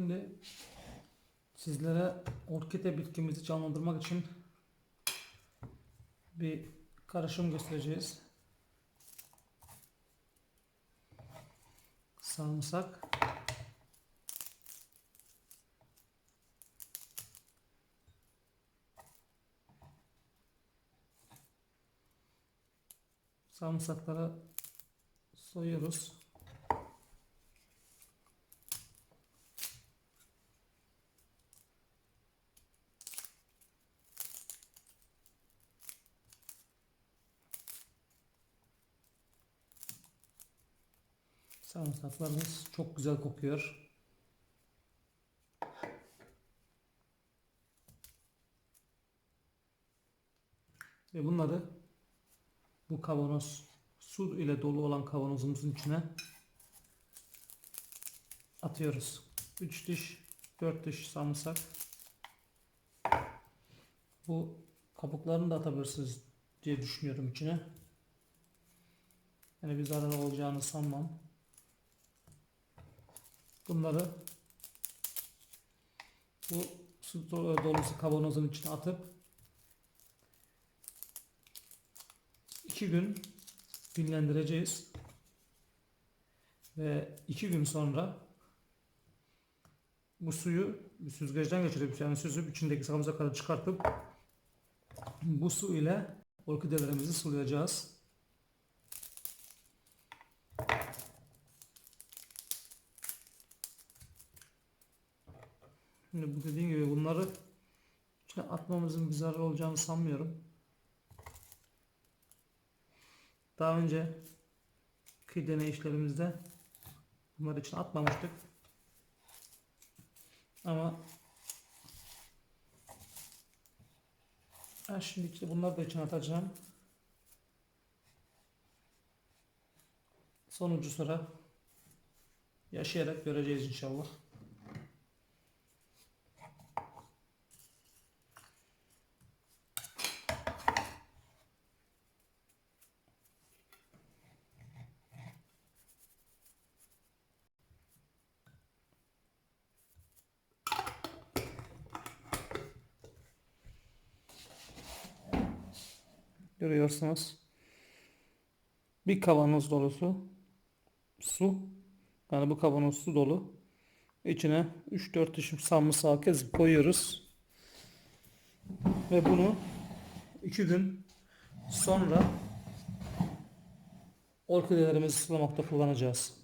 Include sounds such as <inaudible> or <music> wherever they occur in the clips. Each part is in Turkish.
Şimdi sizlere orkide bitkimizi canlandırmak için bir karışım göstereceğiz. Sarımsak, sarımsakları soyuyoruz. Sarımsaklarımız çok güzel kokuyor. Ve bunları bu kavanoz su ile dolu olan kavanozumuzun içine atıyoruz. 3 diş, 4 diş sarımsak. Bu kabuklarını da atabilirsiniz diye düşünüyorum içine. Yani bir zarar olacağını sanmam. Bunları bu su do- dolusu kavanozun içine atıp iki gün dinlendireceğiz. Ve iki gün sonra bu suyu bir süzgeçten geçirip yani süzüp içindeki sarımsakları çıkartıp bu su ile orkidelerimizi sulayacağız. Şimdi bu dediğim gibi bunları içine atmamızın bir zararı olacağını sanmıyorum. Daha önce ki deneyişlerimizde bunları için atmamıştık. Ama ben şimdi işte bunları da içine atacağım. Sonucu sonra yaşayarak göreceğiz inşallah. Görüyorsunuz. Bir kavanoz dolusu su. Yani bu kavanoz su dolu. İçine 3-4 diş sarımsağı kesip koyuyoruz. Ve bunu 2 gün sonra orkidelerimizi sulamakta kullanacağız.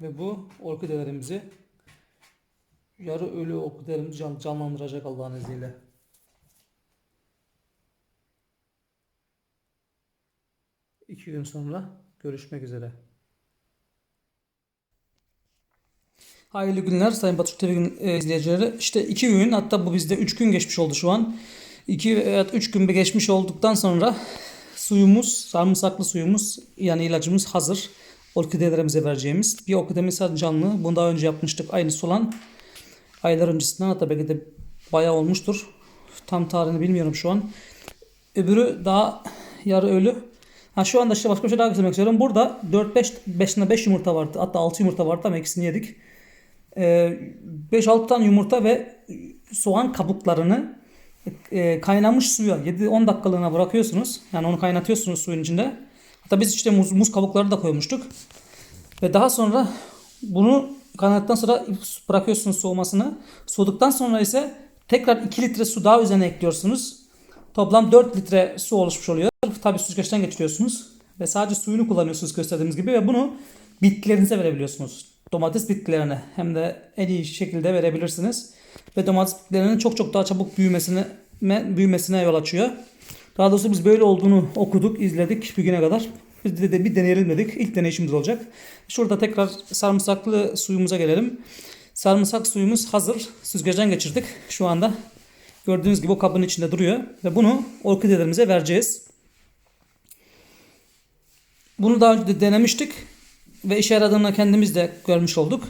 Ve bu orkidelerimizi yarı ölü orkidelerimizi can- canlandıracak Allah'ın izniyle. İki gün sonra görüşmek üzere. Hayırlı günler Sayın Batur TV e, izleyicileri. İşte iki gün hatta bu bizde üç gün geçmiş oldu şu an. İki veya üç gün bir geçmiş olduktan sonra suyumuz, sarımsaklı suyumuz yani ilacımız hazır. Orkidelerimize vereceğimiz. Bir orkidemiz canlı. Bunu daha önce yapmıştık. Aynısı olan aylar öncesinden hatta belki de bayağı olmuştur. Tam tarihini bilmiyorum şu an. Öbürü daha yarı ölü. Ha şu anda işte başka bir şey daha göstermek istiyorum. Burada 4-5 5'ine 5 yumurta vardı. Hatta 6 yumurta vardı ama ikisini yedik. Ee, 5-6 tane yumurta ve soğan kabuklarını e, kaynamış suya 7-10 dakikalığına bırakıyorsunuz. Yani onu kaynatıyorsunuz suyun içinde. Hatta biz işte muz, muz kabukları da koymuştuk. Ve daha sonra bunu kaynadıktan sonra bırakıyorsunuz soğumasını. Soğuduktan sonra ise tekrar 2 litre su daha üzerine ekliyorsunuz. Toplam 4 litre su oluşmuş oluyor. Tabii süzgeçten geçiriyorsunuz. Ve sadece suyunu kullanıyorsunuz gösterdiğimiz gibi ve bunu bitkilerinize verebiliyorsunuz. Domates bitkilerine hem de en iyi şekilde verebilirsiniz. Ve domates bitkilerinin çok çok daha çabuk büyümesine büyümesine yol açıyor. Daha doğrusu biz böyle olduğunu okuduk, izledik bir güne kadar. Biz de, de bir deneyelim dedik. İlk deneyişimiz olacak. Şurada tekrar sarımsaklı suyumuza gelelim. Sarımsak suyumuz hazır. Süzgeçten geçirdik. Şu anda gördüğünüz gibi o kabın içinde duruyor. Ve bunu orkidelerimize vereceğiz. Bunu daha önce de denemiştik. Ve işe yaradığını kendimiz de görmüş olduk.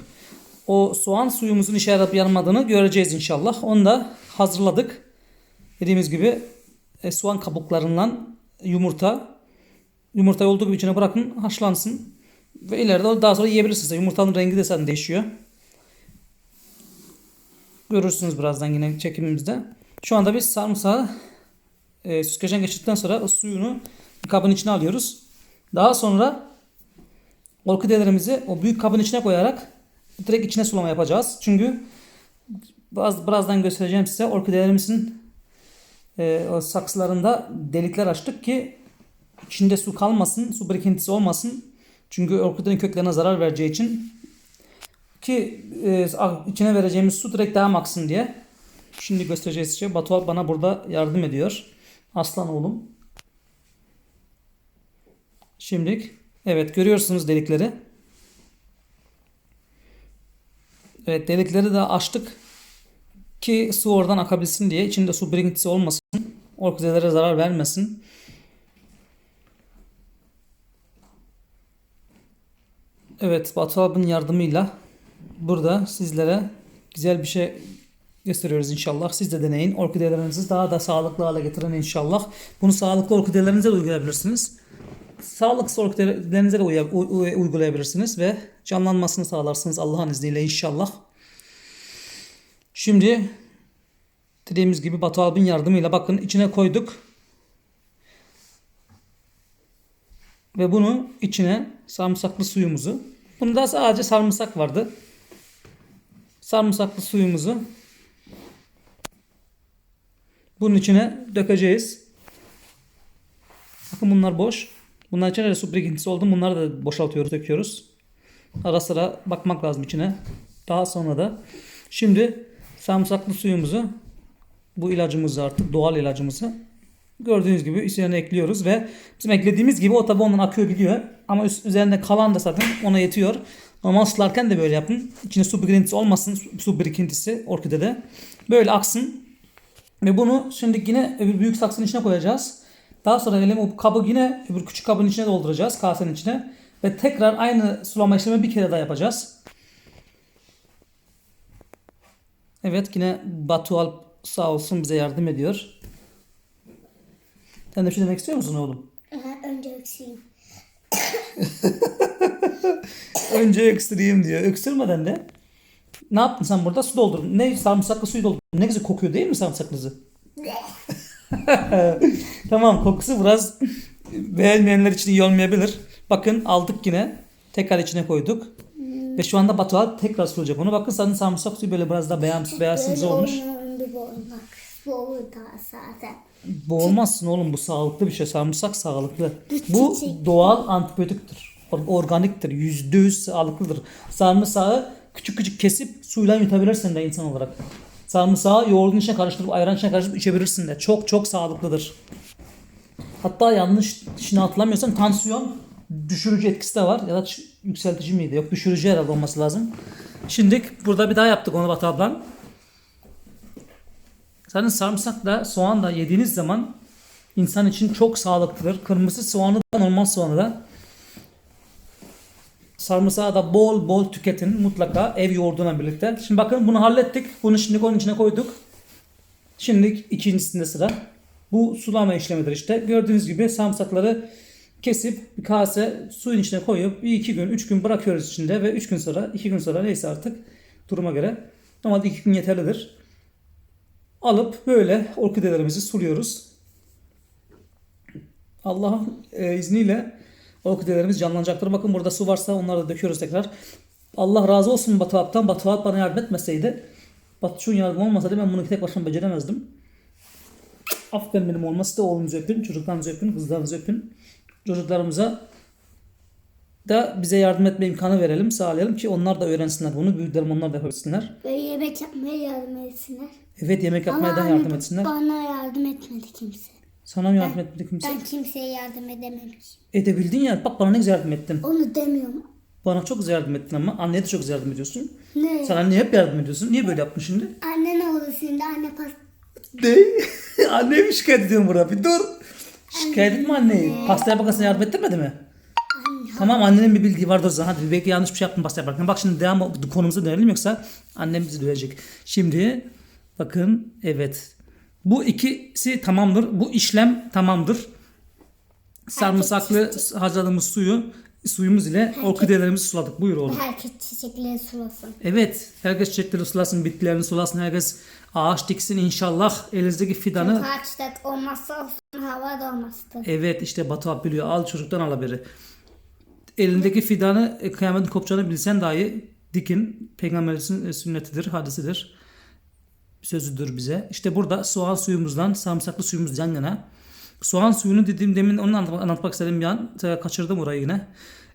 O soğan suyumuzun işe yarayıp yarmadığını göreceğiz inşallah. Onu da hazırladık. Dediğimiz gibi e, soğan kabuklarından yumurta. Yumurtayı olduğu gibi içine bırakın haşlansın. Ve ileride daha sonra yiyebilirsiniz. Yumurtanın rengi de zaten değişiyor. Görürsünüz birazdan yine çekimimizde. Şu anda biz sarımsağı e, süzgeçten geçirdikten sonra o suyunu kabın içine alıyoruz. Daha sonra orkidelerimizi o büyük kabın içine koyarak direkt içine sulama yapacağız. Çünkü biraz, birazdan göstereceğim size orkidelerimizin e, o saksılarında delikler açtık ki içinde su kalmasın, su birikintisi olmasın. Çünkü orkidenin köklerine zarar vereceği için ki e, içine vereceğimiz su direkt devam aksın diye. Şimdi göstereceğiz size. Batu bana burada yardım ediyor. Aslan oğlum. Şimdilik evet görüyorsunuz delikleri. Evet delikleri de açtık ki su oradan akabilsin diye içinde su birikintisi olmasın. Orkidelere zarar vermesin. Evet Batu yardımıyla burada sizlere güzel bir şey gösteriyoruz inşallah. Siz de deneyin. Orkidelerinizi daha da sağlıklı hale getirin inşallah. Bunu sağlıklı orkidelerinize de uygulayabilirsiniz. Sağlıksız orkidelerinize de uygulayabilirsiniz ve canlanmasını sağlarsınız Allah'ın izniyle inşallah. Şimdi dediğimiz gibi Batu abinin yardımıyla bakın içine koyduk. Ve bunu içine sarımsaklı suyumuzu. Bunda sadece sarımsak vardı. Sarımsaklı suyumuzu bunun içine dökeceğiz. Bakın bunlar boş. Bunlar içine de su birikintisi oldu. Bunları da boşaltıyoruz, döküyoruz. Ara sıra bakmak lazım içine. Daha sonra da şimdi sarımsaklı suyumuzu bu ilacımızı artık doğal ilacımızı gördüğünüz gibi üzerine ekliyoruz ve bizim eklediğimiz gibi o tabi ondan akıyor gidiyor. Ama üst- üzerinde kalan da zaten ona yetiyor. Normal sularken de böyle yapın. İçine su birikintisi olmasın. su- birikintisi orkidede. Böyle aksın. Ve bunu şimdi yine öbür büyük saksının içine koyacağız. Daha sonra elim o kabı yine öbür küçük kabın içine dolduracağız. Kasenin içine. Ve tekrar aynı sulama işlemi bir kere daha yapacağız. Evet yine Batu Alp sağ olsun bize yardım ediyor. Sen de bir şey demek istiyor musun oğlum? Aha, önce öksüreyim. <laughs> Önce öksüreyim diyor. Öksürmeden de ne yaptın sen burada? Su doldurdun. Ne sarımsaklı suyu doldurdun. Ne güzel kokuyor değil mi sarımsaklısı? <laughs> tamam kokusu biraz beğenmeyenler için iyi olmayabilir. Bakın aldık yine. Tekrar içine koyduk. Ve şu anda Batuhan tekrar sulayacak onu. Bakın senin sarımsak suyu böyle biraz daha beyaz, beyazsız Böyle olmuş. zaten. Boğulmazsın oğlum bu sağlıklı bir şey. Sarımsak sağlıklı. Bu Bu doğal antibiyotiktir. Or- Organiktir. Yüzde yüz sağlıklıdır. Sarımsağı küçük küçük kesip suyla yutabilirsin de insan olarak. Sarımsağı yoğurdun içine karıştırıp ayran içine karıştırıp içebilirsin de. Çok çok sağlıklıdır. Hatta yanlış şimdi hatırlamıyorsam tansiyon düşürücü etkisi de var. Ya da yükseltici miydi? Yok düşürücü herhalde olması lazım. Şimdi burada bir daha yaptık onu Batı ablam. Zaten sarımsakla soğan da yediğiniz zaman insan için çok sağlıklıdır. Kırmızı soğanı da normal soğanı da. Sarımsağı da bol bol tüketin mutlaka ev yoğurduna birlikte. Şimdi bakın bunu hallettik. Bunu şimdi onun içine koyduk. Şimdi ikincisinde sıra. Bu sulama işlemidir işte. Gördüğünüz gibi sarımsakları kesip bir kase suyun içine koyup bir iki gün, üç gün bırakıyoruz içinde ve üç gün sonra, iki gün sonra neyse artık duruma göre. Normalde iki gün yeterlidir. Alıp böyle orkidelerimizi suluyoruz. Allah'ın e, izniyle orkidelerimiz canlanacaktır. Bakın burada su varsa onları da döküyoruz tekrar. Allah razı olsun Batu Alp'tan. Batu Alp bana yardım etmeseydi, Batu'nun yardım olmasaydı ben bunu tek başıma beceremezdim. Aferin benim olması da oğlunuzu öpün, çocuklarınızı öpün, kızlarınızı öpün. Çocuklarımıza da bize yardım etme imkanı verelim, sağlayalım ki onlar da öğrensinler bunu. Büyüklerim onlar da yapabilsinler. Ve yemek yapmaya yardım etsinler. Evet yemek yapmaya da yardım etsinler. Bana yardım etmedi kimse. Sana mı yardım etmedi kimse? Ben kimseye yardım edememişim. Edebildin ya. Bak bana ne güzel yardım ettin. Onu demiyorum. Bana çok güzel yardım ettin ama anneye de çok güzel yardım ediyorsun. Ne? Sen anneye hep yardım ediyorsun. Niye böyle yaptın şimdi? Anne ne oldu şimdi? Anne pas... Ne? <laughs> Anneye mi şikayet ediyorsun burada? Bir dur. Şikayet etme anneyi. Pasta yaparken yardım ettirmedi mi? Tamam annenin bir bildiği vardır o zaman. Hadi belki yanlış bir şey yaptın pasta yaparken. Bak şimdi devam konumuza dönelim yoksa annem bizi dövecek. Şimdi bakın evet. Bu ikisi tamamdır. Bu işlem tamamdır. Sarımsaklı hazırladığımız suyu suyumuz ile orkidelerimizi suladık. Buyur oğlum. Herkes çiçekleri sulasın. Evet, herkes çiçekleri sulasın, bitkilerini sulasın, herkes ağaç diksin inşallah. Elinizdeki fidanı Ağaçta olmazsa olsun hava da olmazdı. Evet işte Batu abi biliyor. Al çocuktan al haberi. Elindeki fidanı e, kıyametin kopacağını bilsen dahi dikin. Peygamberimizin e, sünnetidir, hadisidir. Sözüdür bize. İşte burada soğan suyumuzdan sarımsaklı suyumuz yan yana. Soğan suyunu dediğim demin onu anlat- anlatmak istedim bir an. Te- Kaçırdım orayı yine.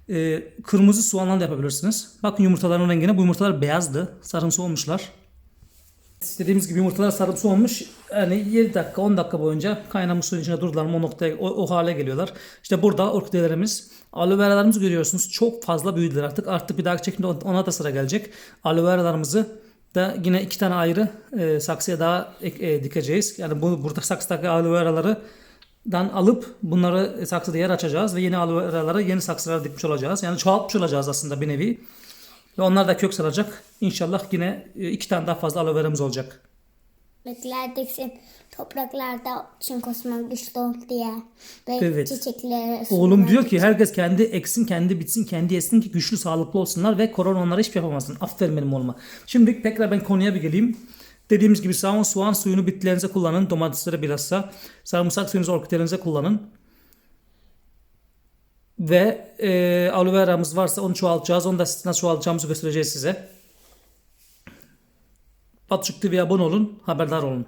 E, kırmızı soğanla da yapabilirsiniz. Bakın yumurtaların rengine. Bu yumurtalar beyazdı. Sarımsı olmuşlar. Dediğimiz gibi yumurtalar sarımsı olmuş. Yani 7 dakika 10 dakika boyunca kaynamış suyun içinde durdular o noktaya o, o hale geliyorlar. İşte burada orkidelerimiz aloe veralarımızı görüyorsunuz. Çok fazla büyüdüler artık. Artık bir dahaki çekimde ona da sıra gelecek. Aloe veralarımızı da yine iki tane ayrı e, saksıya daha ek- e, dikeceğiz. Yani bu burada saksıdaki aloe veraları dan alıp bunları saksıda yer açacağız ve yeni aloe veraları yeni saksılara dikmiş olacağız. Yani çoğaltmış olacağız aslında bir nevi. Ve onlar da kök salacak. İnşallah yine e, iki tane daha fazla aloe veramız olacak. Bitkiler diksin topraklarda çünkü osman güçlü ol diye. Ve Evet. çiçeklere Oğlum diyor ki herkes kendi eksin, kendi bitsin, kendi yesin ki güçlü, sağlıklı olsunlar ve korona onlara hiçbir şey yapamasın. Aferin benim oğluma. Şimdi tekrar ben konuya bir geleyim. Dediğimiz gibi soğan, soğan suyunu bitkilerinize kullanın. Domateslere bilhassa. Sarımsak suyunuzu orkidelerinize kullanın. Ve e, aloe vera'mız varsa onu çoğaltacağız. Onu da nasıl çoğaltacağımızı göstereceğiz size. Patçık TV'ye abone olun. Haberdar olun.